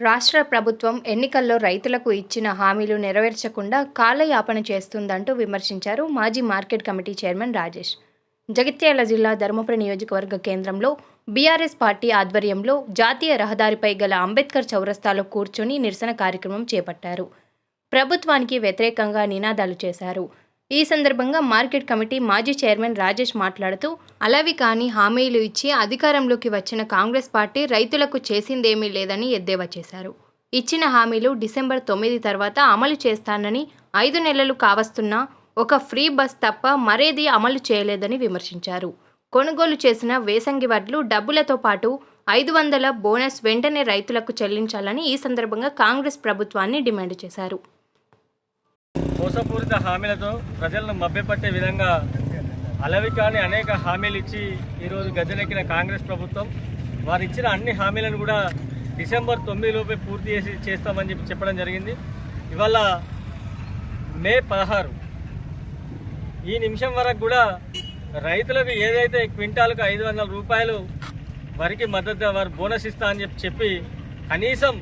రాష్ట్ర ప్రభుత్వం ఎన్నికల్లో రైతులకు ఇచ్చిన హామీలు నెరవేర్చకుండా కాలయాపన చేస్తుందంటూ విమర్శించారు మాజీ market committee chairman Rajesh. Jagtial జిల్లా ధర్మపురి నియోజకవర్గ కేంద్రంలో బీఆర్ఎస్ పార్టీ ఆధ్వర్యంలో జాతీయ రహదారిపై గల అంబేద్కర్ చౌరస్తాలో కూర్చొని నిరసన కార్యక్రమం చేపట్టారు. ప్రభుత్వానికి వ్యతిరేకంగా నినాదాలు చేశారు. ఈ సందర్భంగా మార్కెట్ కమిటీ మాజీ చైర్మన్ రాజేష్ మాట్లాడుతూ అలవి కాని హామీలు ఇచ్చి అధికారంలోకి వచ్చిన కాంగ్రెస్ పార్టీ రైతులకు చేసిందేమీ లేదని ఎద్దేవా చేశారు. ఇచ్చిన హామీలు డిసెంబర్ తొమ్మిది తర్వాత అమలు చేస్తానని ఐదు నెలలు కావస్తున్నా ఒక ఫ్రీ బస్ తప్ప మరేది అమలు చేయలేదని విమర్శించారు. కొనుగోలు చేసిన వేసంగి వడ్లు డబ్బులతో పాటు ఐదు వందల బోనస్ వెంటనే రైతులకు చెల్లించాలని ఈ సందర్భంగా కాంగ్రెస్ ప్రభుత్వాన్ని డిమాండ్ చేశారు. మోసపూరిత హామీలతో ప్రజలను మభ్యపట్టే విధంగా అలవికాని అనేక హామీలు ఇచ్చి ఈరోజు గద్దెనెక్కిన కాంగ్రెస్ ప్రభుత్వం. వారు ఇచ్చిన అన్ని హామీలను కూడా డిసెంబర్ తొమ్మిదిలోపే పూర్తి చేసి చేస్తామని చెప్పి చెప్పడం జరిగింది. ఇవాళ మే పదహారు. ఈ నిమిషం వరకు కూడా రైతులకు ఏదైతే క్వింటాలకు ఐదు వందల రూపాయలు వరికి మద్దతు వారు బోనస్ ఇస్తా అని చెప్పి చెప్పి కనీసం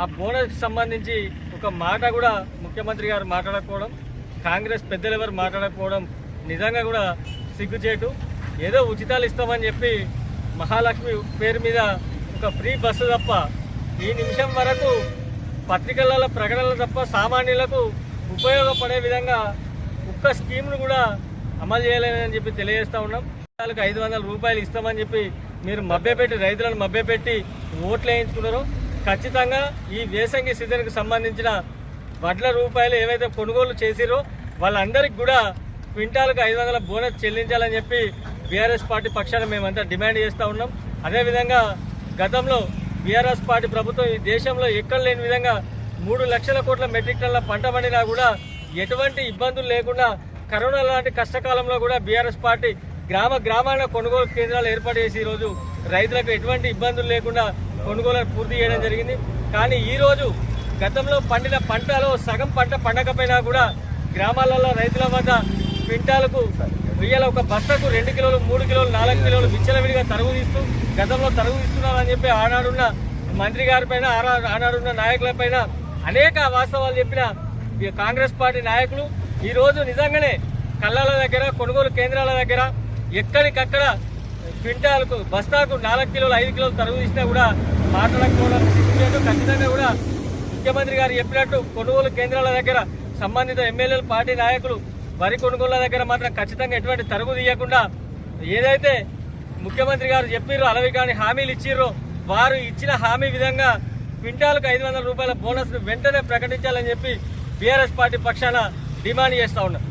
ఆ బోనస్కి సంబంధించి ఒక మాట కూడా ముఖ్యమంత్రి గారు మాట్లాడకపోవడం కాంగ్రెస్ పెద్దలు ఎవరు మాట్లాడకపోవడం నిజంగా కూడా సిగ్గుచేటు. ఏదో ఉచితాలు ఇస్తామని చెప్పి మహాలక్ష్మి పేరు మీద ఒక ఫ్రీ బస్సు తప్ప ఈ నిమిషం వరకు పత్రికలలో ప్రకటనలు తప్ప సామాన్యులకు ఉపయోగపడే విధంగా ఒక్క స్కీమ్ను కూడా అమలు చేయలేదని చెప్పి తెలియజేస్తూ ఉన్నాం. వాళ్ళకి ఐదు వందల రూపాయలు ఇస్తామని చెప్పి మీరు మభ్యపెట్టి రైతులను మభ్యపెట్టి ఓట్లు వేయించుకున్నారు. ఖచ్చితంగా ఈ వేసంగి సీజన్కి సంబంధించిన వడ్ల రూపాయలు ఏవైతే కొనుగోలు చేసిరో వాళ్ళందరికీ కూడా క్వింటాలకు ఐదు వందల బోనస్ చెల్లించాలని చెప్పి బీఆర్ఎస్ పార్టీ పక్షాన మేమంతా డిమాండ్ చేస్తూ ఉన్నాం. అదేవిధంగా గతంలో బీఆర్ఎస్ పార్టీ ప్రభుత్వం ఈ దేశంలో ఎక్కడ లేని విధంగా మూడు లక్షల కోట్ల మెట్రిక్ టన్నుల పంట పండినా కూడా ఎటువంటి ఇబ్బందులు లేకుండా కరోనా లాంటి కష్టకాలంలో కూడా బీఆర్ఎస్ పార్టీ గ్రామ గ్రామాల కొనుగోలు కేంద్రాలు ఏర్పాటు చేసి ఈరోజు రైతులకు ఎటువంటి ఇబ్బందులు లేకుండా కొనుగోలు పూర్తి చేయడం జరిగింది. కానీ ఈరోజు గతంలో పండిన పంటలో సగం పంట పండకపోయినా కూడా గ్రామాలలో రైతుల వద్ద క్వింటాలకు వెయ్యాల ఒక బస్తకు రెండు కిలోలు మూడు కిలోలు నాలుగు కిలోలు విచ్చలవిడిగా తరుగు తీస్తూ గతంలో తరుగు తీస్తున్నారని చెప్పి ఆనాడున్న మంత్రి గారి పైన ఆనాడున్న నాయకుల పైన అనేక వాస్తవాలు చెప్పిన ఈ కాంగ్రెస్ పార్టీ నాయకులు ఈరోజు నిజంగానే కళ్ళాల దగ్గర కొనుగోలు కేంద్రాల దగ్గర ఎక్కడికక్కడ క్వింటాలకు బస్తాకు నాలుగు కిలోలు ఐదు కిలోలు తరుగు తీసినా కూడా మాట్లాడకపోవడం సిగ్గుచేటు. ఖచ్చితంగా కూడా ముఖ్యమంత్రి గారు చెప్పినట్టు కొనుగోలు కేంద్రాల దగ్గర సంబంధిత ఎమ్మెల్యేలు పార్టీ నాయకులు వరి కొనుగోళ్ళ దగ్గర మాత్రం ఖచ్చితంగా ఎటువంటి తరుగు తీయకుండా ఏదైతే ముఖ్యమంత్రి గారు చెప్పిర్రో అలవి కానీ హామీలు ఇచ్చిర్రో వారు ఇచ్చిన హామీ విధంగా క్వింటాలకు ఐదు వందల రూపాయల బోనస్ వెంటనే ప్రకటించాలని చెప్పి బీఆర్ఎస్ పార్టీ పక్షాన డిమాండ్ చేస్తా ఉన్నారు.